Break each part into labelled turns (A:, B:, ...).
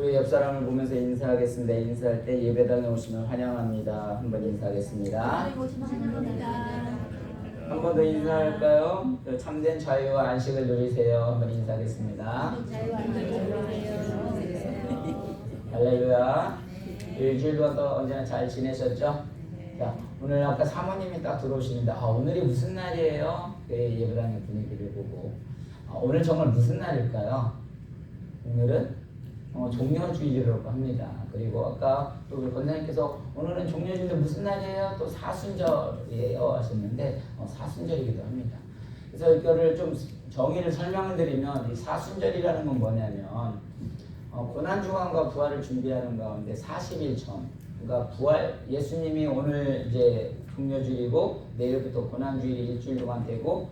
A: 우리 옆 사람을 보면서 인사하겠습니다. 인사할 때 예배당에 오시면 환영합니다. 한번 인사하겠습니다. 한 번 더 인사할까요? 그 참된 자유와 안식을 누리세요. 한번 인사하겠습니다. 할렐루야. 일주일 동안 또 언제나 잘 지내셨죠? 자, 오늘 아까 사모님이 딱 들어오시는데 아, 오늘이 무슨 날이에요? 그 예배당의 분위기를 보고 아, 오늘 정말 무슨 날일까요? 오늘은 어, 종려주일이라고 합니다. 그리고 아까 또 우리 권사님께서 오늘은 종려주일인데 무슨 날이에요? 또 사순절이에요 하셨는데 어, 사순절이기도 합니다. 그래서 이거를 좀 정의를 설명을 드리면 이 사순절이라는 건 뭐냐면 어, 고난주간과 부활을 준비하는 가운데 40일 전 그러니까 부활 예수님이 오늘 이제 종려주일이고 내일부터 고난주일이 일주일 동안 되고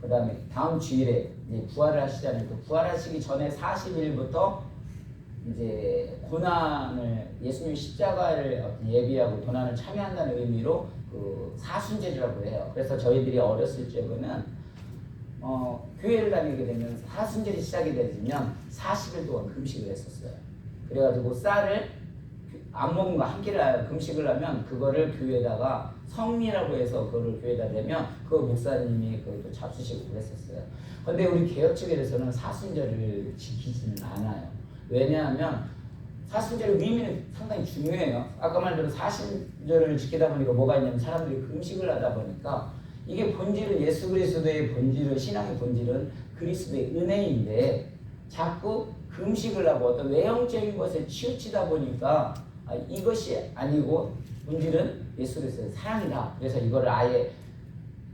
A: 그 다음에 다음 주일에 부활을 하시잖아요. 그 부활하시기 전에 40일부터 이제 고난을 예수님 십자가를 예비하고 고난을 참여한다는 의미로 그 사순절이라고 해요. 그래서 저희들이 어렸을 적에는 어, 교회를 다니게 되면 사순절이 시작이 되면 40일 동안 금식을 했었어요. 그래가지고 쌀을 안 먹은 거 한 끼를 금식을 하면 그거를 교회에다가 성미라고 해서 그거를 교회에다 대면 그 목사님이 또 잡수시고 그랬었어요. 근데 우리 개혁 측에서는 사순절을 지키지는 않아요. 왜냐하면 사순절의 의미는 상당히 중요해요. 아까 말대로 사순절을 지키다 보니까 뭐가 있냐면 사람들이 금식을 하다 보니까 이게 본질은 예수 그리스도의 본질은 신앙의 본질은 그리스도의 은혜인데 자꾸 금식을 하고 어떤 외형적인 것에 치우치다 보니까 아, 이것이 아니고 본질은 예수 그리스도의 사랑이다. 그래서 이거를 아예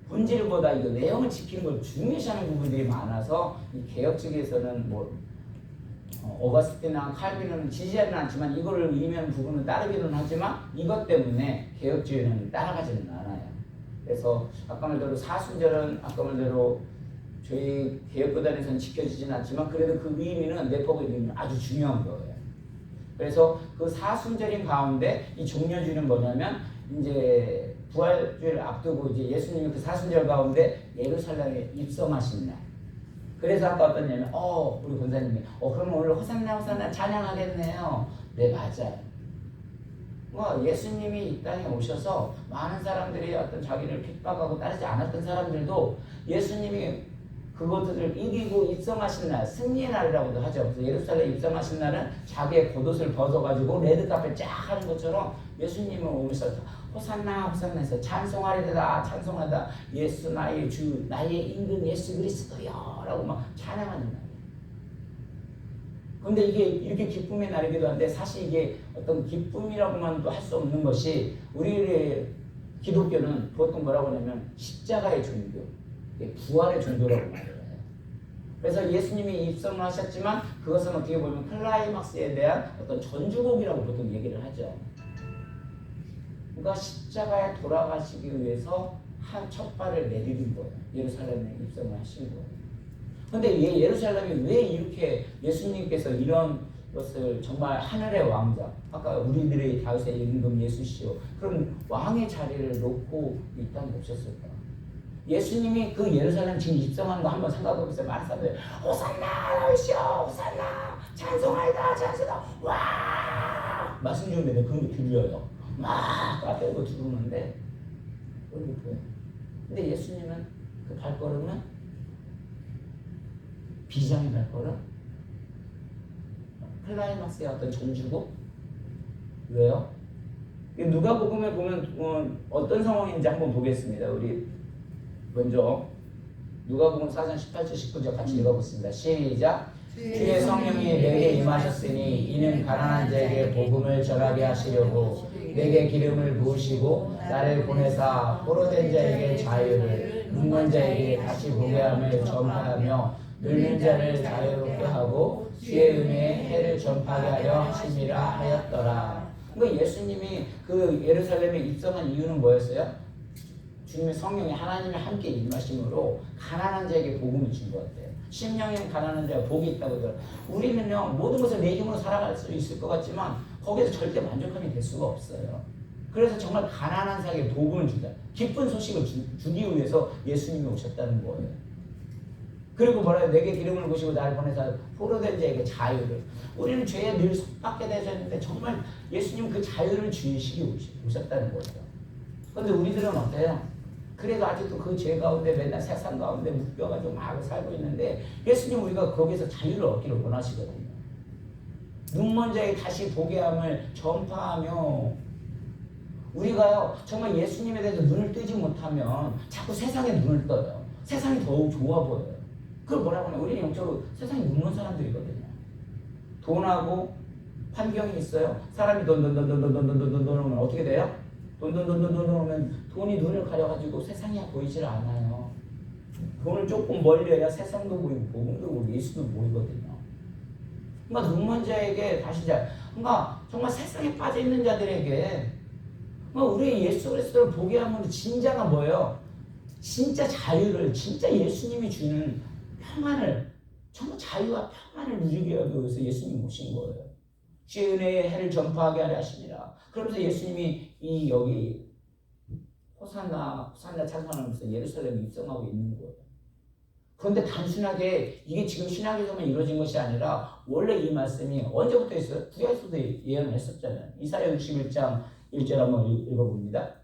A: 본질보다 이거 내용을 지키는 걸 중요시하는 부분들이 많아서 이 개혁 측에서는 뭐 어, 어거스틴이나 칼빈은 지지하지는 않지만 이거를 의미하는 부분은 따르기는 하지만 이것 때문에 개혁주의는 따라가지는 않아요. 그래서 아까 말대로 사순절은 아까 말대로 저희 개혁구단에서는 지켜지진 않지만 그래도 그 의미는 내법의 의미는 아주 중요한 거예요. 그래서 그 사순절인 가운데 이 종려주는 뭐냐면 이제 부활주를 앞두고 이제 예수님이 그 사순절 가운데 예루살렘에 입성하신 날. 그래서 아까 어떠냐면 어 우리 권사님이 어 그러면 오늘 호산나 호산나 찬양하겠네요. 네 맞아요. 뭐 예수님이 이 땅에 오셔서 많은 사람들이 어떤 자기를 핍박하고 따르지 않았던 사람들도 예수님이 그것들을 이기고 입성하신 날, 승리의 날이라고도 하죠. 그래서 예루살렘 입성하신 날은 자기의 겉옷을 벗어가지고 레드카페 쫙 하는 것처럼 예수님은 오면서 호산나 호산나 해서 찬송하리다 찬송하다 예수 나의 주 나의 임금 예수 그리스도여 라고 막 찬양하는 날. 근데 이게 이렇게 기쁨의 날이기도 한데 사실 이게 어떤 기쁨이라고만도 할 수 없는 것이 우리의 기독교는 보통 뭐라고 하냐면 십자가의 종교, 부활의 종교라고 말을 해요. 그래서 예수님이 입성을 하셨지만 그것은 어떻게 보면 클라이막스에 대한 어떤 전주곡이라고 보통 얘기를 하죠. 그러니까 십자가에 돌아가시기 위해서 한 첫 발을 내디딘 거예요. 예루살렘에 입성을 하신 거예요. 근데 예, 예루살렘이 왜 이렇게 예수님께서 이런 것을 정말 하늘의 왕자, 아까 우리들의 다윗의 임금 예수시오, 그런 왕의 자리를 놓고 이 땅에 오셨을까? 예수님이 그 예루살렘 지금 입성하는 거 한번 생각해 보세요. 많은 사람들이 호산나 나오시오, 호산나 찬송하이다, 찬송하다, 와 말씀 중인데 그런 게 들려요. 막 앞에 오고 들어오는데 그런 게. 근데 예수님은 그 발걸음은 비장의 발걸음 클라이막스의 어떤 전주고 왜요? 누가 복음에 보면 어, 어떤 상황인지 한번 보겠습니다. 우리 먼저 누가 복음 4장 18절 19절 같이 읽어보겠습니다. 시작. 주의 성령이 내게 임하셨으니 이는 가난한 자에게 복음을 전하게 하시려고 내게 기름을 부으시고 나를 보내사 포로된 자에게 자유를 묵는 자에게 다시 보게 함을 전하며 늙는 자를 자유롭게 하고 주의 은혜의 해를 전파하게 하려 하심이라 하였더라. 그러니까 예수님이 그 예루살렘에 입성한 이유는 뭐였어요? 주님의 성령이 하나님의 함께 임하심으로 가난한 자에게 복음을 같아요. 심령에 가난한 자가 복이 있다고 들어요. 우리는요 모든 것을 내 힘으로 살아갈 수 있을 것 같지만 거기서 절대 만족함이 될 수가 없어요. 그래서 정말 가난한 자에게 복음을 준다. 기쁜 소식을 주, 주기 위해서 예수님이 오셨다는 거예요. 그리고 뭐라 내게 기름을 부시고 나를 보내서 포로된 자에게 자유를. 우리는 죄에 늘 속박게 되셨는데 정말 예수님 그 자유를 주시기 오셨다는 거죠. 근데 우리들은 어때요? 그래도 아직도 그 죄 가운데 맨날 세상 가운데 묶여가지고 막 살고 있는데 예수님 우리가 거기서 자유를 얻기를 원하시거든요. 눈먼 자에 다시 보게 함을 전파하며 우리가요 정말 예수님에 대해서 눈을 뜨지 못하면 자꾸 세상에 눈을 떠요. 세상이 더욱 좋아 보여요. 그걸 뭐라고 하냐? 우리는 영적으로 세상에 눈먼 사람들이거든요. 돈하고 환경이 있어요. 사람이 돈, 돈, 돈, 돈, 돈, 돈, 돈, 돈, 돈, 돈 오면 어떻게 돼요? 돈, 돈, 돈, 돈, 돈, 돈 오면 돈이 눈을 가려가지고 세상이 보이질 않아요. 돈을 조금 멀리 해야 세상도 보이고 복음도 보이고 예수도 보이거든요. 그러니까 눈먼 자에게 다시 자, 그러니까 정말 세상에 빠져 있는 자들에게 그러니까 우리 예수 그리스도를 보게 하면 진짜가 뭐예요? 진짜 자유를 진짜 예수님이 주는 평안을 정말 자유와 평안을 누리게 하기 위해서 예수님 오신 거예요. 주의 은혜의 해를 전파하게 하려 하십니다. 그러면서 예수님이 이 여기 호산나 호산나 찬송하면서 예루살렘에 입성하고 있는 거예요. 그런데 단순하게 이게 지금 신학에서만 이루어진 것이 아니라 원래 이 말씀이 언제부터 있어요? 구약에서도 예언했었잖아요. 이사야 61장 1절 한번 읽- 읽어봅니다.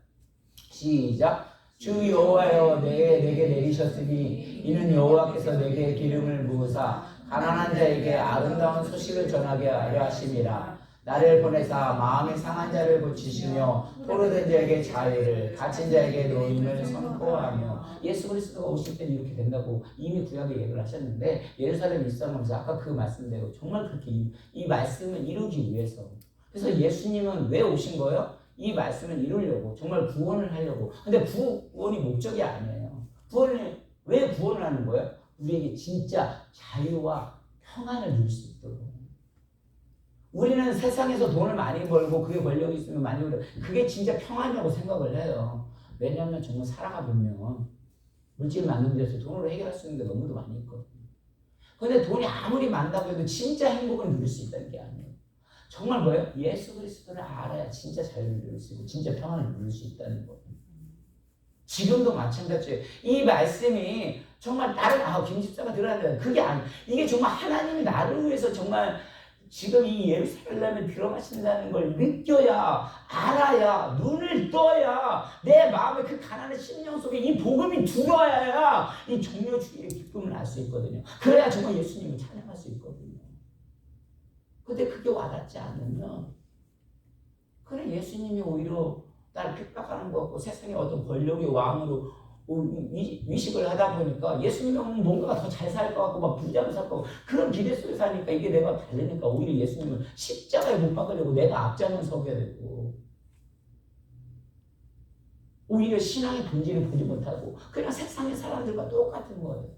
A: 시작. 주 여호와여 내 내게 내리셨으니 이는 여호와께서 내게 기름을 부으사 가난한 자에게 아름다운 소식을 전하게 하려 하심이라. 나를 보내사 마음이 상한 자를 고치시며 포로된 자에게 자유를 갇힌 자에게 노임을 선포하며 예수 그리스도가 오실 때는 이렇게 된다고 이미 구약에 얘기를 하셨는데 예루살렘 입성하면서 아까 그 말씀대로 정말 그렇게 이, 이 말씀을 이루기 위해서 그래서 예수님은 왜 오신 거예요? 이 말씀을 이루려고 정말 구원을 하려고 근데 구원이 목적이 아니에요 구원을 왜 구원을 하는 거예요? 우리에게 진짜 자유와 평안을 누릴 수 있도록 우리는 세상에서 돈을 많이 벌고 그게 권력이 있으면 많이 벌어 그게 진짜 평안이라고 생각을 해요. 왜냐하면 정말 살아가 보면 물질 많은 데서 돈으로 해결할 수 있는 게 너무도 많이 있거든요. 근데 돈이 아무리 많다고 해도 진짜 행복을 누릴 수 있다는 게 아니에요. 정말 뭐예요? 예수 그리스도를 알아야 진짜 자유를 누릴 수 있고 진짜 평안을 누릴 수 있다는 거예요 지금도 마찬가지예요. 이 말씀이 정말 나를 아 김집사가 들어야 돼 그게 아니 이게 정말 하나님이 나를 위해서 정말 지금 이 예루살렘에 들어가신다는 걸 느껴야 알아야 눈을 떠야 내 마음에 그 가난한 심령 속에 이 복음이 들어와야 이 종료주의의 기쁨을 알 수 있거든요. 그래야 정말 예수님을 찬양할 수 있거든요. 근데 그게 와닿지 않으면 그래 예수님이 오히려 나를 핍박하는 것 같고 세상의 어떤 권력의 왕으로 위- 위식을 하다 보니까 예수님은 뭔가 더 잘 살 것 같고 막 부자로 살 것 같고 그런 기대 속에 사니까 이게 내가 다르니까 오히려 예수님을 십자가에 못 박으려고 내가 앞장을 서게 되고 오히려 신앙의 본질을 보지 못하고 그냥 세상의 사람들과 똑같은 거예요.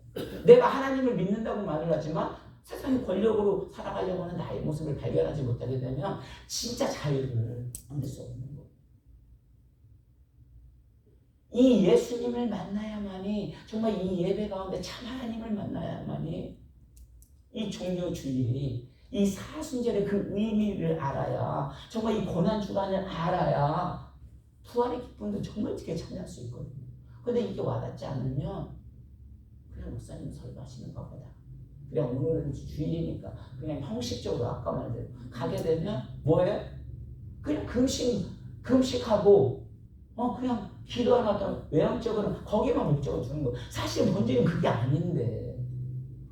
A: 내가 하나님을 믿는다고 말을 하지만 세상의 권력으로 살아가려고 하는 나의 모습을 발견하지 못하게 되면 진짜 자유를 얻을 수 없는 거예요. 이 예수님을 만나야만이 정말 이 예배 가운데 참 하나님을 만나야만이 이 종료주의 이 사순절의 그 의미를 알아야 정말 이 고난 주간을 알아야 부활의 기쁨도 정말 어떻게 참여할 수 있거든요. 근데 이게 와닿지 않으면 그냥 목사님 설교하시는 것보다 그냥 오늘은 주일이니까 그냥 형식적으로 아까 말대로 가게 되면 뭐예요? 그냥 금식 금식하고 어 그냥 기도하는 어떤 외형적으로 거기만 목적을 두는 거. 사실 본질은 그게 아닌데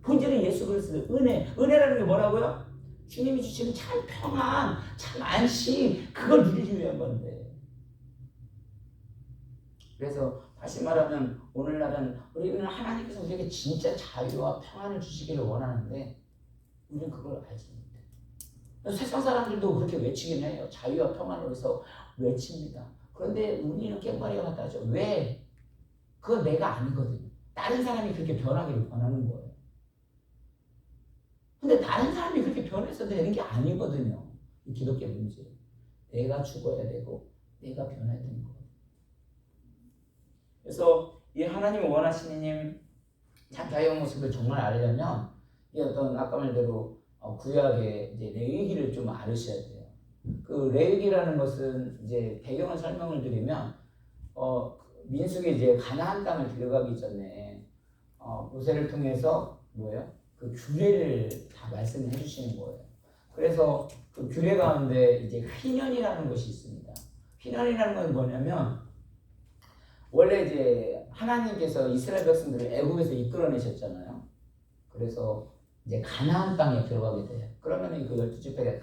A: 본질은 예수 그리스도 은혜. 은혜라는 게 뭐라고요? 주님이 주시는 참 평안, 참 안심 그걸 누리기 위한 건데. 그래서 다시 말하면 오늘날은 우리는 하나님께서 우리에게 진짜 자유와 평안을 주시기를 원하는데 우리는 그걸 알지 못해. 세상 사람들도 그렇게 외치긴 해요. 자유와 평안을 위해서 외칩니다. 그런데 우리는 깽가리가 같다 하죠. 왜? 그건 내가 아니거든요. 다른 사람이 그렇게 변하기를 원하는 거예요. 근데 다른 사람이 그렇게 변해서 되는 게 아니거든요. 이 기독교 문제. 내가 죽어야 되고 내가 변해야 되는 거예요. 그래서 이 하나님이 원하시는 자타의 모습을 정말 알려면 이 어떤 아까 말대로 어, 구약의 이제 레위기를 좀 알으셔야 돼요. 그 레위기라는 것은 이제 배경을 설명을 드리면 어 민숙이 이제 가나안 땅을 들어가기 전에 어, 모세를 통해서 뭐예요? 그 규례를 다 말씀해 주시는 거예요. 그래서 그 규례 가운데 이제 휘년이라는 것이 있습니다. 휘년이라는 건 뭐냐면 원래 이제 하나님께서 이스라엘 백성들을 애굽에서 이끌어내셨잖아요. 그래서 이제 가나안 땅에 들어가게 돼요. 그러면 그 열두 지파의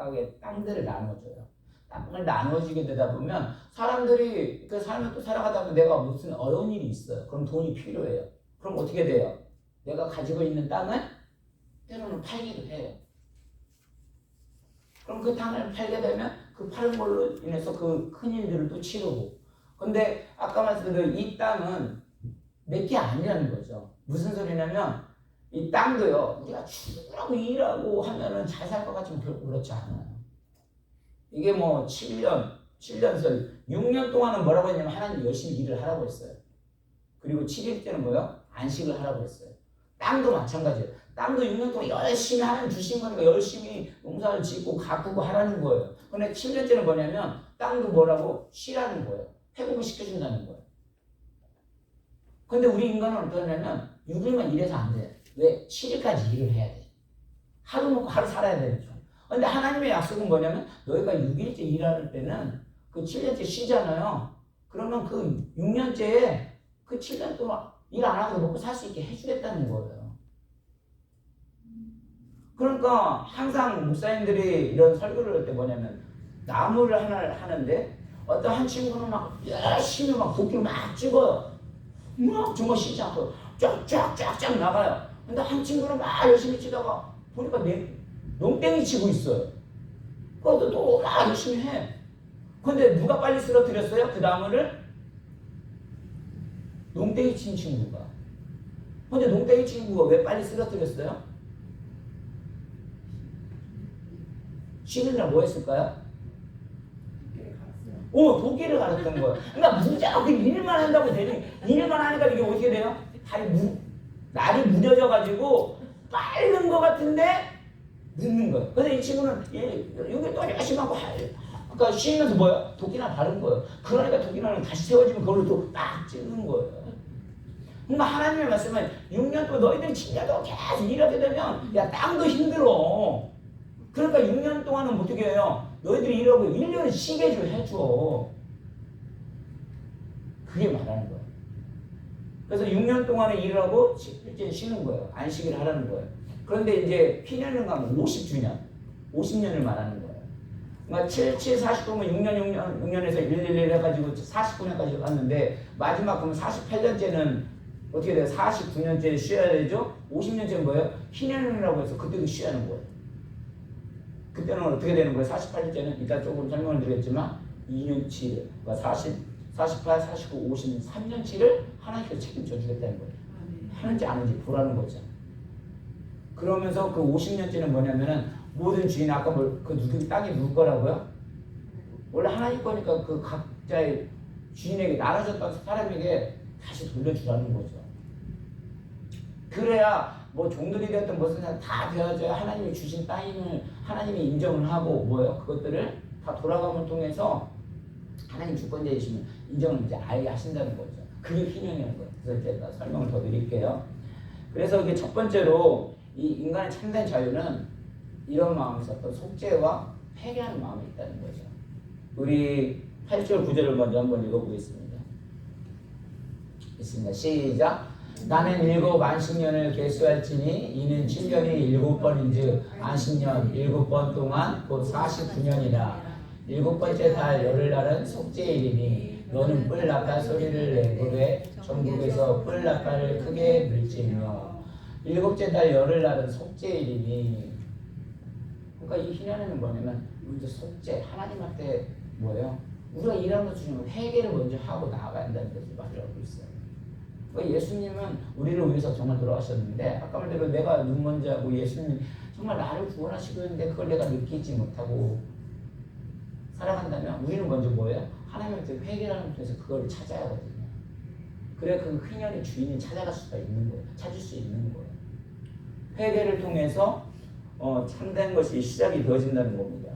A: 각각의 땅들을 나눠줘요. 땅을 나눠주게 되다 보면 사람들이 그 삶을 또 살아가다 보면 내가 무슨 어려운 일이 있어요. 그럼 돈이 필요해요. 그럼 어떻게 돼요? 내가 가지고 있는 땅을 때로는 팔기도 해요. 그럼 그 땅을 팔게 되면 그 파는 걸로 인해서 그 큰 일들을 또 치르고. 근데 아까 말씀드린 이 땅은 내게 아니라는 거죠. 무슨 소리냐면 이 땅도요. 우리가 죽으라고 일하고 하면은 잘 살 것 같지만 결코 그렇지 않아요. 이게 뭐 7년, 7년서 6년 동안은 뭐라고 했냐면 하나님 열심히 일을 하라고 했어요. 그리고 7일째는 뭐요? 안식을 하라고 했어요. 땅도 마찬가지예요. 땅도 6년 동안 열심히 하나님 주신 거니까 열심히 농사를 짓고 가꾸고 하라는 거예요. 근데 7년째는 뭐냐면 땅도 뭐라고 쉬라는 거예요. 회복을 시켜준다는 거예요. 근데 우리 인간은 어떠냐면 6일만 일해서 안 돼. 왜? 7일까지 일을 해야 돼. 하루 먹고 하루 살아야 되니까. 근데 하나님의 약속은 뭐냐면 너희가 6일째 일할 때는 그 7년째 쉬잖아요. 그러면 그 6년째에 그 7년 동안 일 안 하고 먹고 살 수 있게 해주겠다는 거예요. 그러니까 항상 목사님들이 이런 설교를 할 때 뭐냐면 나무를 하나를 하는데 어떤 한 친구는 막 열심히 막 도끼를 막 찍어요. 막 정말 쉬지 않고 쫙쫙쫙쫙 나가요. 근데 한 친구는 막 열심히 치다가 보니까 내, 농땡이 치고 있어요. 그것도 또 막 열심히 해. 근데 누가 빨리 쓰러뜨렸어요? 그 나무를? 농땡이 친 친구가. 근데 농땡이 친구가 왜 빨리 쓰러뜨렸어요? 쉬는 날 뭐 했을까요? 오, 도끼를 갈았던 거예요. 그러니까 무작위 일만 한다고 되니, 일만 하니까 이게 어떻게 돼요? 다리 무, 날이 무뎌져 가지고 빠른 것 같은데 늦는 거예요. 근데 이 친구는 얘, 여기 또 열심히 하고, 하- 그러니까 쉬면서 뭐야? 도끼나 바른 거예요. 그러니까 도끼나는 다시 세워지면 그걸로 또 딱 찍는 거예요. 그러니까 하나님의 말씀은 6년 동안 너희들이 진짜도 계속 일하게 되면, 야, 땅도 힘들어. 그러니까 6년 동안은 어떻게 해요? 너희들이 일하고 1년을 쉬게 좀 해줘. 그게 말하는 거예요. 그래서 6년 동안에 일을 하고 실제 쉬는 거예요. 안식을 하라는 거예요. 그런데 이제 피년은 가면 50주년, 50년을 말하는 거예요. 그러니까 7, 7, 49면 6년, 6년, 6년에서 1, 1, 1 해가지고 49년까지 갔는데 마지막 그러면 48년째는 어떻게 돼요? 49년째 쉬어야 되죠? 50년째는 뭐예요? 피년이라고 해서 그때도 쉬어야 하는 거예요. 그때는 어떻게 되는 거예요? 48일째는 이따 조금 설명을 드리겠지만 2년치, 그러니까 40, 48, 49, 50, 3년치를 하나님께서 책임져 주겠다는 거예요. 하는지 안 하는지 보라는 거죠. 그러면서 그 50년째는 뭐냐면은 모든 주인 아까 뭐, 그 누구 땅이 누구 거라고요? 원래 하나님 거니까 그 각자의 주인에게 나눠줬던 사람에게 다시 돌려주라는 거죠. 그래야 뭐 종들이 되었던 무슨 다 되어져야 하나님이 주신 땅임을 하나님이 인정을 하고 뭐요 그것들을 다 돌아감을 통해서 하나님 주권자이시면 인정을 이제 알게 하신다는 거죠. 그게 희년이라는 거예요. 그래서 제가 설명을 더 드릴게요. 그래서 이게 첫 번째로 이 인간의 참된 자유는 이런 마음에서 어떤 속죄와 회개하는 마음이 있다는 거죠. 우리 8절 9절을 먼저 한번 읽어보겠습니다. 있습니다. 시작. 나는 일곱 안식년을 계수할지니 이는 7년이 일곱 번인즉 안식년 일곱 번 동안 곧 49년이라 일곱 번째 달 열흘 날은 속죄일이니 너는 뿔 낚아 소리를 내고래 전국에서 뿔 낚아를 크게 물지며 일곱째 달 열흘 날은 속죄일이니 그러니까 이 희년에는 뭐냐면 먼저 속죄 하나님한테 뭐예요? 우리가 일하는 것 중에 회개를 먼저 하고 나아가야 한다는 것을 말을 하고 있어요. 그러니까 예수님은 우리를 위해서 정말 돌아가셨는데 아까 말대로 내가 눈 먼저 하고 예수님 정말 나를 구원하시고 있는데 그걸 내가 느끼지 못하고 살아간다면 우리는 먼저 뭐예요? 하나님한테 회개라는 통해서 그걸 찾아야 하거든요. 그래 그 휘년의 주인이 찾아갈 수가 있는 거예요. 찾을 수 있는 거예요. 회개를 통해서 어, 참된 것이 시작이 되어진다는 겁니다.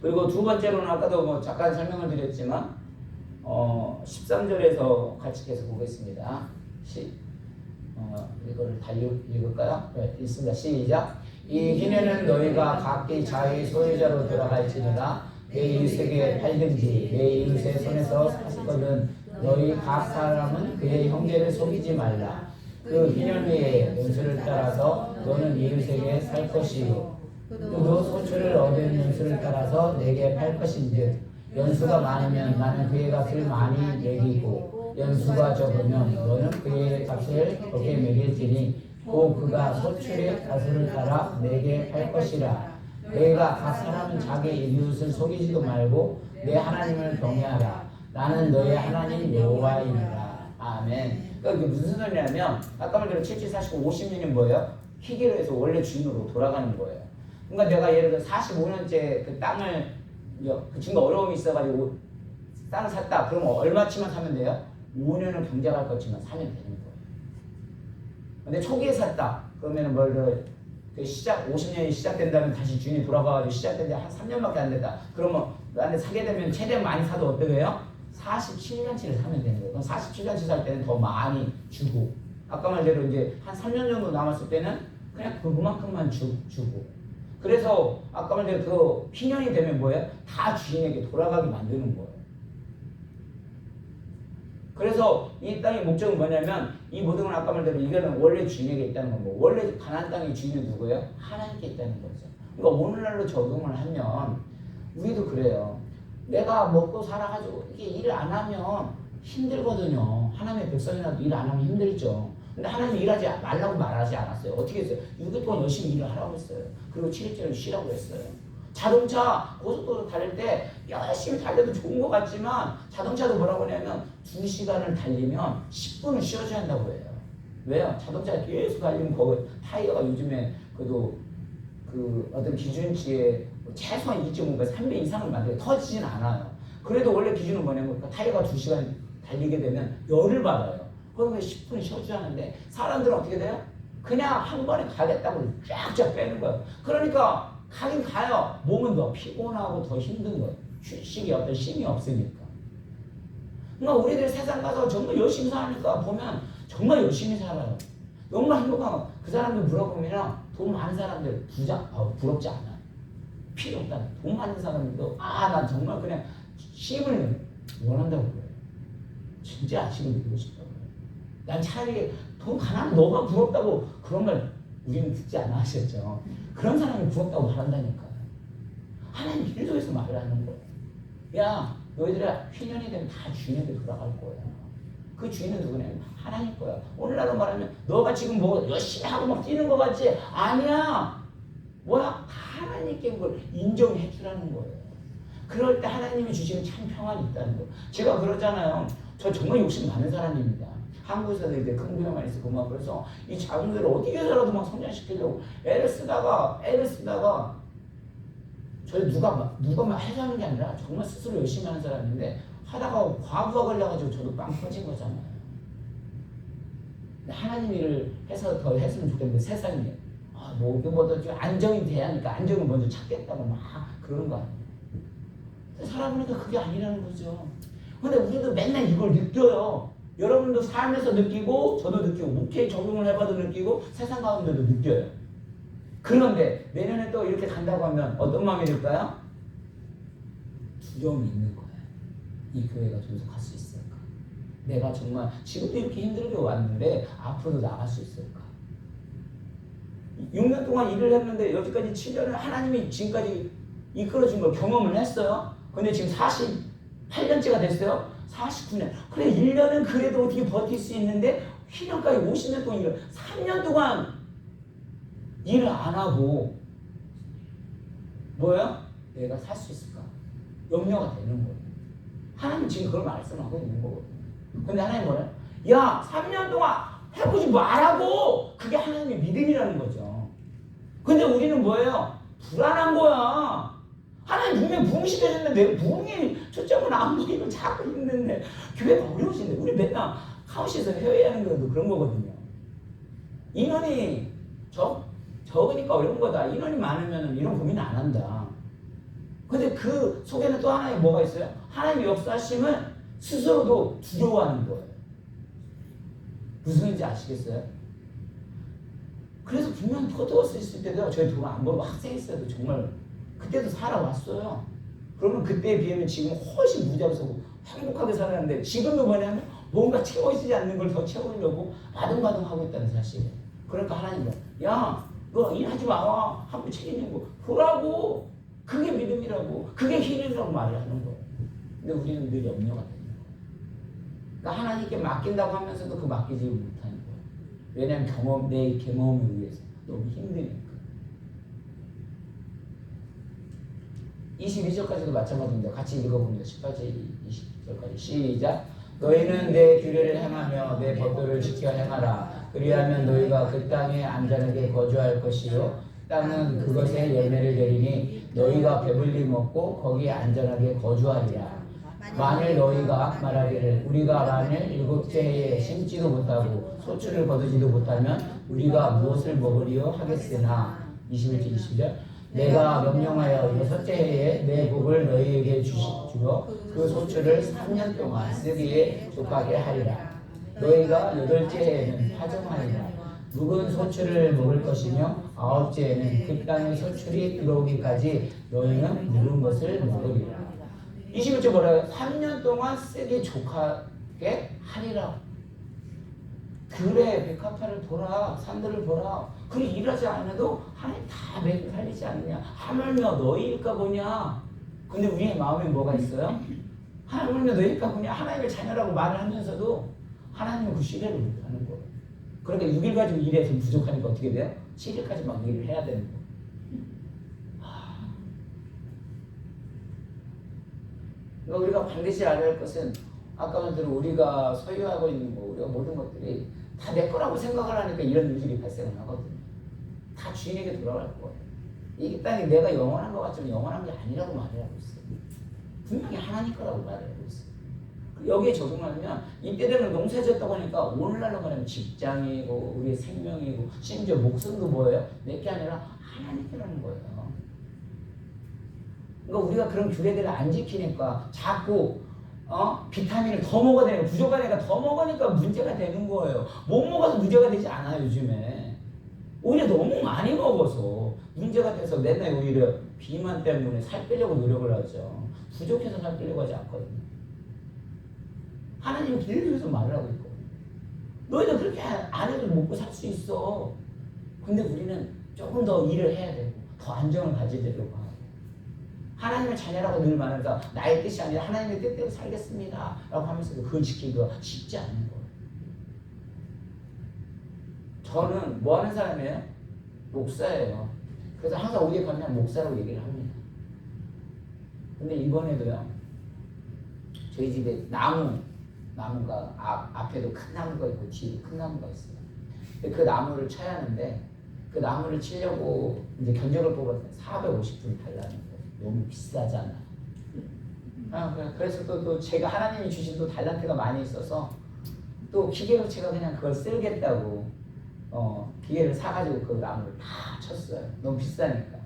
A: 그리고 두 번째로는 아까도 뭐 잠깐 설명을 드렸지만 어, 13절에서 같이 계속 보겠습니다. 시, 어, 이거를 다 읽- 읽을까요? 네, 있습니다. 시작. 이 기내는 너희가 각기 자기 소유자로 돌아갈지니라 내 이웃에게 팔든지 내 이웃의 손에서 샀거든 너희 각 사람은 그의 형제를 속이지 말라. 그 기념일에 연수를 따라서 너는 이웃에게 살 것이요 그도 소출을 얻은 연수를 따라서 내게 팔 것인즉 연수가 많으면 나는 그의 값을 많이 매기고 연수가 적으면 너는 그의 값을 적게 매길지니 또 그가 소출의 가수를 따라 내게 팔 것이라 각 사람은 자기 이웃을 속이지도 말고 내 하나님을 경외하라 나는 너의 하나님 여호와이니라 아멘 그러니까 이게 무슨 소리냐면 아까 말대로 77, 49, 50년이 뭐예요? 희기로 해서 원래 주인으로 돌아가는 거예요 그러니까 내가 예를 들어 45년째 그 땅을 그 친구 어려움이 있어가지고 땅을 샀다. 그러면 얼마치만 사면 돼요? 5년을 경작할 것치만 사면 되는 거예요. 근데 초기에 샀다. 그러면 뭘 그, 그 시작 50년이 시작된다면 다시 주인이 돌아가가지고 시작된데 한 3년밖에 안 됐다. 그러면 나한테 사게 되면 최대한 많이 사도 어떻게 해요? 47년치를 사면 되는 거예요. 그럼 47년치 살 때는 더 많이 주고 아까 말대로 이제 한 3년 정도 남았을 때는 그냥 그만큼만 주, 주고 그래서 아까 말대로 그 피년이 되면 뭐예요? 다 주인에게 돌아가게 만드는 거예요. 그래서 이 땅의 목적은 뭐냐면 이 모든 건 아까 말대로 이거는 원래 주인에게 있다는 거고 원래 가나안 땅의 주인은 누구예요? 하나님께 있다는 거죠. 그러니까 오늘날로 적용을 하면 우리도 그래요. 내가 먹고 살아가지고 이게 일을 안 하면 힘들거든요. 하나님의 백성이라도 일 안 하면 힘들죠. 근데 하나님 일하지 말라고 말하지 않았어요. 어떻게 했어요? 6일 동안 열심히 일을 하라고 했어요. 그리고 7일째는 쉬라고 했어요. 자동차 고속도로 달릴 때 열심히 달려도 좋은 것 같지만 자동차도 뭐라고 하냐면 2시간을 달리면 10분을 쉬어줘야 한다고 해요. 왜요? 자동차가 계속 달리면 거기 타이어가 요즘에 그래도 그 어떤 기준치에 최소한 2.5가 3배 이상을 만들어 터지진 않아요. 그래도 원래 기준은 뭐냐면 그 타이어가 2시간 달리게 되면 열을 받아요. 그러면 10분 쉬어줘야 하는데 사람들은 어떻게 돼요? 그냥 한 번에 가겠다고 쫙쫙 빼는 거예요. 그러니까 가긴 가요. 몸은 더 피곤하고 더 힘든 거예요. 휴식이 어떤 힘이 없으니까. 그러니까 우리들 세상 가서 정말 열심히 사니까 보면 정말 열심히 살아요. 너무 행복하고 그 사람들 물어보면 돈 많은 사람들 부자 어, 부럽지 않아. 필요 없다. 돈 많은 사람들도 아 난 정말 그냥 힘을 원한다고 그래요. 진짜 힘을 누리고 싶다고 그래요. 난 차라리 돈 가난한 너가 부럽다고 그런 말 우리는 듣지 않아 하셨죠. 그런 사람이 부럽다고 말한다니까. 하나님 일도에서 말을 하는 거예요. 야 너희들이 휘년이 되면 다 주인에게 돌아갈 거야. 그 주인은 누구냐면 하나님 거야. 오늘날로 말하면 너가 지금 뭐 열심히 하고 막 뛰는 거 같지? 아니야. 뭐야? 다 하나님께 그걸 인정해 주라는 거예요. 그럴 때 하나님이 주시는 참 평안이 있다는 거. 제가 그러잖아요. 저 정말 욕심 많은 사람입니다. 한국에서도 이제 큰 병만 있어 그만 그래서 이 자궁들을 어떻게 해서라도 막 성장시키려고 애를 쓰다가 애를 쓰다가 저희 누가 막- 누가 막 해주는 게 아니라 정말 스스로 열심히 하는 사람인데 하다가 과부하 걸려가지고 저도 빵 터진 거잖아요. 하나님 일을 해서 더 했으면 좋겠는데 세상에 아, 뭐 이거보다 좀 안정이 돼야 하니까 안정을 먼저 찾겠다고 막 그러는 거 아니에요. 살아보니까 그게 아니라는 거죠. 근데 우리도 맨날 이걸 느껴요. 여러분도 삶에서 느끼고 저도 느끼고 목회에 적용을 해봐도 느끼고 세상 가운데도 느껴요. 그런데 내년에 또 이렇게 간다고 하면 어떤 마음이 들까요? 두려움이 있는 거예요. 이 교회가 존속할 수 있을까? 내가 정말 지금도 이렇게 힘들게 왔는데 앞으로도 나갈 수 있을까? 6년 동안 일을 했는데 여기까지 7년을 하나님이 지금까지 이끌어준 걸 경험을 했어요. 근데 지금 48년째가 됐어요. 49년. 그래 1년은 그래도 어떻게 버틸 수 있는데 1년까지 50년 동안 일을 3년 동안 일을 안 하고 뭐야? 내가 살 수 있을까? 염려가 되는 거예요. 하나님 지금 그걸 말씀하고 있는 거거든요. 근데 하나님 뭐래요? 야, 3년 동안 해보지 말라고! 그게 하나님의 믿음이라는 거죠. 근데 우리는 뭐예요? 불안한 거야. 하나님 분명 부흥시켜줬는데 부흥이 초점은 안 보이고 자꾸 힘든데 교회가 어려우신데 우리 맨날 카우시에서 회의하는 것도 그런 거거든요. 인원이 적, 적으니까 어려운 거다. 인원이 많으면 이런 고민 안 한다. 근데 그 속에는 또 하나의 뭐가 있어요? 하나님의 역사하심은 스스로도 두려워하는 거예요. 무슨 말인지 아시겠어요? 그래서 분명 포도스 있을 때도 저희 돈안 벌고 학생 있을 때도 정말 그때도 살아왔어요. 그러면 그때에 비하면 지금 훨씬 무자비하고 행복하게 살았는데 지금은 뭐냐면 뭔가 채워지지 않는 걸 더 채우려고 바둥바둥 하고 있다는 사실. 그러니까 하나님은 야, 너 일하지 마. 한번 책임지고 보라고. 그게 믿음이라고. 그게 힐이라고 말을 하는 거예요. 근데 우리는 늘 염려가 되는 거예요. 그러니까 하나님께 맡긴다고 하면서도 그 맡기지 못하는 거예요. 왜냐하면 경험, 내 경험을 위해서 너무 힘드니까. 22절까지도 마찬가지입니다. 같이 읽어봅니다. 18절, 20절까지 시작. 너희는 내 규례를 행하며 내 법도를 지켜 행하라. 그리하면 너희가 그 땅에 안전하게 거주할 것이요. 땅은 그것의 열매를 내리니 너희가 배불리 먹고 거기에 안전하게 거주하리라. 만일 너희가 말하기를 우리가 만일 일곱째 해에 심지도 못하고 소출을 거두지도 못하면 우리가 무엇을 먹으리요 하겠으나 21절 20절 내가 명령하여 여섯째 해에 내 복을 너희에게 주시, 주어 그 소출을 3년 동안 쓰기에 족하게 하리라 너희가 여덟째 해에는 파종하리라 묵은 소출을 먹을 것이며 아홉째 해는 그 땅의 소출이 들어오기까지 너희는 묵은 것을 먹으리라 21절 뭐라요? 3년 동안 쓰기 족하게 하리라. 그래 백합화를 보라 산들을 보라. 그래 일하지 않아도 하나님 다 매일 살리지 않느냐? 하물며 너희일까 보냐? 근데 우리의 마음에 뭐가 있어요? 하물며 너희일까 보냐? 하나님의 자녀라고 말을 하면서도 하나님은 그 신뢰를 못하는 거예요. 그러니까 6일 가지고 일해서 부족하니까 어떻게 돼요? 7일까지 막 일을 해야 되는 거예요. 우리가 반드시 알아야 할 것은 아까 말대로 우리가 소유하고 있는 거, 우리가 모든 것들이 다 내 거라고 생각을 하니까 이런 일들이 발생을 하거든요. 다 주인에게 돌아갈 거예요. 이 땅이 내가 영원한 것 같지만 영원한 게 아니라고 말을 하고 있어요. 분명히 하나님 거라고 말을 하고 있어요. 여기에 적용하면 이때 되면 농사졌다고 하니까 오늘날로 말하면 직장이고 우리의 생명이고 심지어 목숨도 뭐예요? 내게 아니라 하나님께라는 거예요. 그러니까 우리가 그런 규례들을 안 지키니까 자꾸 어? 비타민을 더 먹어야 되니까 부족하니까 더 먹으니까 문제가 되는 거예요. 못 먹어서 문제가 되지 않아요 요즘에. 오히려 너무 많이 먹어서 문제가 돼서 맨날 오히려 비만 때문에 살 빼려고 노력을 하죠. 부족해서 살 빼려고 하지 않거든요. 하나님은 계속해서 말을 하고 있거든요. 너희도 그렇게 안 해도 먹고 살 수 있어. 근데 우리는 조금 더 일을 해야 되고 더 안정을 가지려고 하고 하나님의 자녀라고 늘 말하면서 나의 뜻이 아니라 하나님의 뜻대로 살겠습니다. 라고 하면서도 그걸 지키기가 쉽지 않은 거예요. 저는 뭐 하는 사람이에요? 목사예요. 그래서 항상 어디에 가면 목사라고 얘기를 합니다. 근데 이번에도요, 저희 집에 나무, 나무가 앞, 앞에도 큰 나무가 있고 뒤에도 큰 나무가 있어요. 근데 그 나무를 쳐야 하는데 그 나무를 치려고 이제 견적을 뽑았는데 450불 달라는 거예요. 너무 비싸잖아. 아, 그래- 그래서 또, 또 제가 하나님이 주신 또 달란트가 많이 있어서 또 기계로 제가 그냥 그걸 쓸겠다고 어, 기계를 사가지고 그 나무를 다 쳤어요. 너무 비싸니까.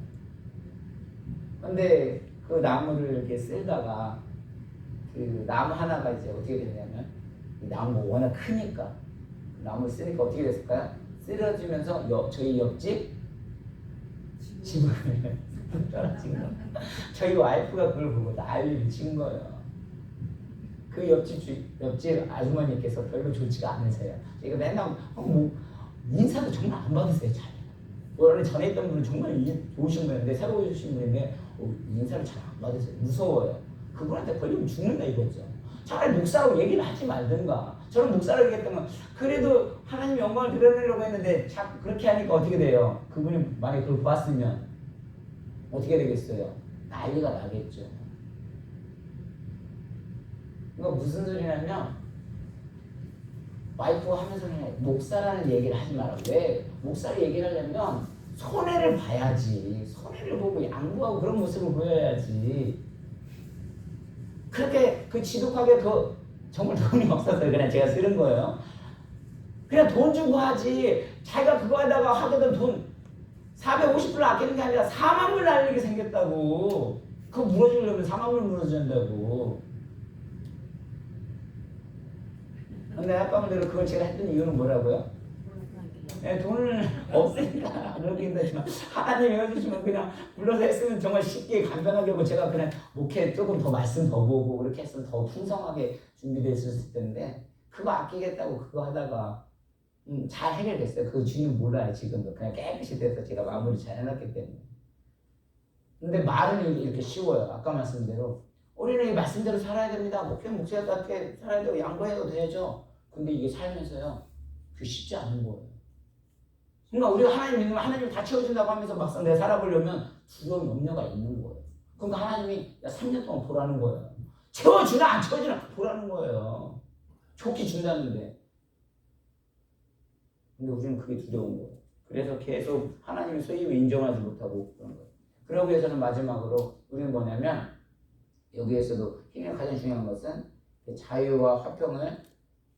A: 근데 그 나무를 이렇게 쓸다가 그 나무 하나가 이제 어떻게 됐냐면 이 나무가 워낙 크니까 나무를 쓰니까 어떻게 됐을까요? 쓰러지면서 옆, 저희 옆집 집을 떨어진 거. 저희 와이프가 그걸 보고 난리를 친 거예요. 그 옆집 주, 옆집 아주머니께서 별로 좋지가 않으세요. 이거 맨날 어, 뭐 인사도 정말 안 받으세요. 잘. 원래 전에 있던 분은 정말 인- 좋으신 분인데 새로 오신 분인데 어, 인사를 잘 안 받으세요. 무서워요. 그분한테 걸리면 죽는다 이거죠. 차라리 목사라고 얘기를 하지 말든가. 저는 목사라고 얘기했던 그래도 하나님 영광을 드러내려고 했는데 자꾸 그렇게 하니까 어떻게 돼요? 그분이 만약에 그걸 봤으면 어떻게 되겠어요? 난리가 나겠죠. 이거 무슨 소리냐면 와이프가 하면서 그냥 목사라는 얘기를 하지 마라. 왜? 목사를 얘기를 하려면 손해를 봐야지. 손해를 보고 양보하고 그런 모습을 보여야지. 그렇게 그 지독하게 그 정말 돈이 없어서 그냥 제가 쓰는 거예요. 그냥 돈 주고 하지. 자기가 그거 하다가 하거든 돈 450불 아끼는 게 아니라 4만 불 날리게 생겼다고. 그거 물어주려면 4만 불 물어준다고. 근데 말대로 그걸 제가 했던 이유는 뭐라고요? 예, 돈을 없으니까 안 오긴 하지만 하나님이 해주시면 그냥 불러서 했으면 정말 쉽게 간단하게 하고 제가 그냥 목회 조금 더 말씀 더 보고 그렇게 했으면 더 풍성하게 준비됐을 텐데 그거 아끼겠다고 그거 하다가 음, 잘 해결됐어요. 그 주님 몰라요 지금도 그냥 깨끗이 돼서 제가 마무리 잘 해놨기 때문에. 근데 말은 이렇게 쉬워요. 아까 말씀대로 우리는 이 말씀대로 살아야 됩니다. 목회 목사답게 살아야 되고 양보해도 되죠. 근데 이게 살면서요. 그 쉽지 않은 거예요. 그러니까 우리가 하나님 믿으면 하나님 다 채워준다고 하면서 막상 내가 살아보려면 두려움, 염려가 있는 거예요. 그러니까 하나님이 야 3년 동안 보라는 거예요. 채워주나 안 채워주나 보라는 거예요. 좋게 준다는데. 근데 우리는 그게 두려운 거예요. 그래서 계속 하나님의 소임을 인정하지 못하고 그런 거예요. 그러기 위해서는 마지막으로 우리는 뭐냐면 여기에서도 힘이 가장 중요한 것은 그 자유와 화평을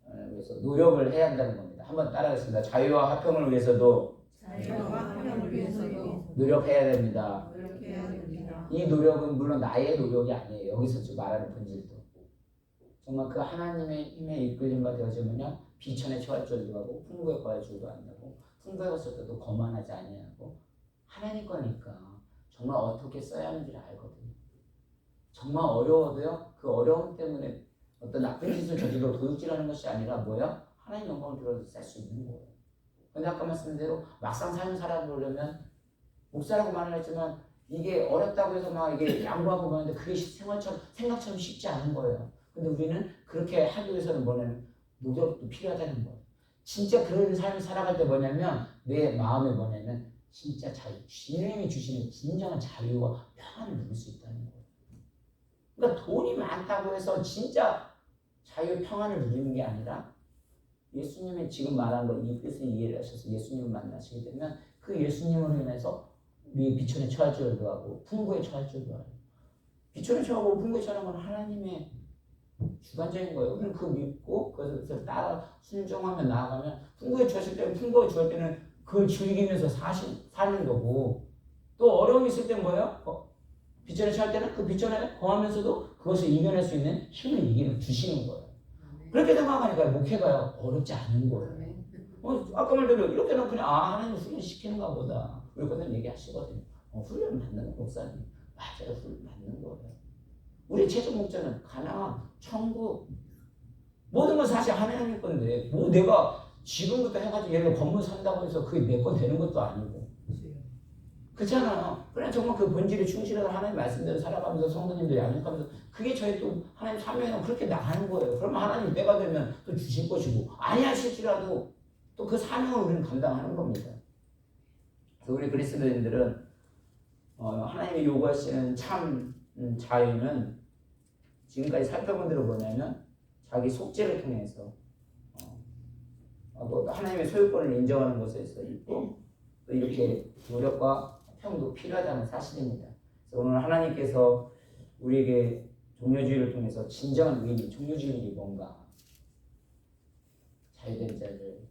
A: 어, 위해서 노력을 해야 한다는 겁니다. 한번 따라하겠습니다. 자유와 화평을 위해서도
B: 자유와 화평을 위해서도
A: 노력해야 됩니다.
B: 노력해야 됩니다.
A: 이 노력은 물론 나의 노력이 아니에요. 여기서 말하는 본질도. 정말 그 하나님의 힘에 이끌림과 되어지면요. 비천에 처할 줄도 하고 풍부에 거할 줄도 안다고 풍부에 갔을 때도 거만하지 아니하고 하나님 거니까 정말 어떻게 써야 하는지를 알거든요. 정말 어려워도요. 그 어려움 때문에 어떤 나쁜 짓을 저지르고 도둑질하는 것이 아니라 뭐야? 하나님 영광을 들어서 살수 있는 거예요. 근데 아까 말씀드린 대로 막상 삶을 살아보려면 목사라고 말을 했지만 이게 어렵다고 해서 막 이게 양보하고 그러는데 그게 생활처럼 생각처럼 쉽지 않은 거예요. 근데 우리는 그렇게 하기 위해서는 뭐냐면 노력도 필요하다는 거예요. 진짜 그런 삶을 살아갈 때 뭐냐면 내 마음에 뭐냐면 진짜 자유, 주님이 주시는 진정한 자유와 평안을 누릴 수 있다는 거예요. 그러니까 돈이 많다고 해서 진짜 자유 평안을 누리는 게 아니라 예수님의 지금 말한 거이 뜻을 이해를 하셔서 예수님을 만나시게 되면 그 예수님으로 인해서 우리 비천에 처할 줄도 하고 풍부에 처할 줄도 알아요. 비천에 처하고 풍부에 처하는 건 하나님의 주관적인 거예요. 우리는 그거 믿고 그것을 따라 순종하며 나아가면 풍부에 처했을 때는 풍부에 처할 때는 그걸 즐기면서 사시, 사는 거고 또 어려움이 있을 때는 뭐예요? 어, 비천에 처할 때는 그 비천에 거하면서도 그것을 이겨낼 수 있는 힘을 이기는 주시는 거예요. 그렇게 생각하니까 목회가 어렵지 않은 거예요. 어, 아까 말대로 이렇게는 그냥 아 하나님 훈련 시키는가 보다. 그러거든 얘기하시거든요. 어, 훈련 받는 거 목사님 맞아요 훈련 받는 거예요. 우리 최종 목자는 가나안, 천국 모든 건 사실 하나님 건데 뭐 내가 지금부터 해가지고 얘를 건물 산다고 해서 그게 내거 되는 것도 아니고 그렇잖아요. 그냥 정말 그 본질에 충실해서 하나님 말씀대로 살아가면서 성도님들 양육하면서 그게 저희 또 하나님 사명은 그렇게 나가는 거예요. 그러면 하나님 때가 되면 또 주실 것이고 아니 하실지라도 또 그 사명을 우리는 감당하는 겁니다. 우리 그리스도인들은 어, 하나님이 요구하시는 참 음, 자유는 지금까지 살펴본 대로 뭐냐면 자기 속죄를 통해서 어, 어, 또 하나님의 소유권을 인정하는 것에서 있고 또 이렇게 노력과 평도 필요하다는 사실입니다. 그래서 오늘 하나님께서 우리에게 종료주의를 통해서 진정한 의미, 종료주의이 뭔가 자유된 자를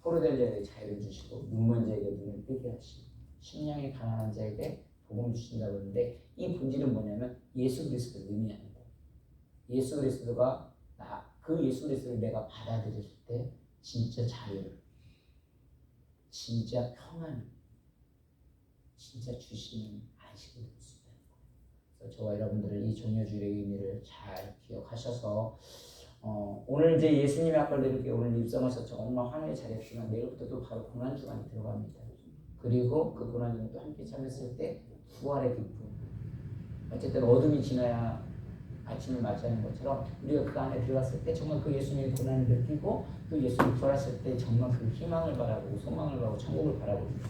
A: 포로된 자에게 자유를 주시고 눈먼 자에게 눈을 뜨게 하시고 심령이 가난한 자에게 복음을 주신다고 하는데 이 본질은 뭐냐면 예수 그리스도를 의미하는 거 예수 그리스도가 나, 그 예수 그리스도를 내가 받아들였을 때 진짜 자유를 진짜 평안 진짜 주시는 안식을 누릴 수 있다는 거예요. 저와 여러분들은 이 종료주의의 의미를 잘 기억하셔서 어, 오늘 이제 예수님의 아까도 이렇게 오늘 입성하셔서 정말 하늘의 자리였지만 내일부터 또 바로 고난 주간이 들어갑니다. 그리고 그 고난 주간 또 함께 참였을 때 부활의 기쁨. 어쨌든 어둠이 지나야 아침을 맞이하는 것처럼 우리가 그 안에 들어갔을 때 정말 그 예수님의 고난을 느끼고 그 예수님 부활하실 때 정말 그 희망을 바라보고 소망을 바라고 천국을 바라봅니다.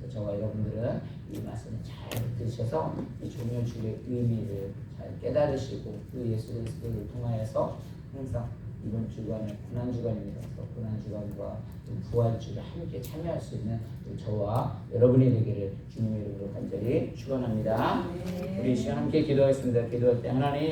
A: 그래서 저와 여러분들은 이 말씀을 잘 들으셔서 이 종료주의 의미를 잘 깨달으시고 그 예수 그리스도를 통하여서 항상 이번 주간은 고난. 그래서 고난 주간과 또 부활 주를 함께 참여할 수 있는 또 저와 여러분이 되기를 주님의 이름으로 간절히 축원합니다. 우리 이 시간 함께 기도하겠습니다. 기도할 때 하나님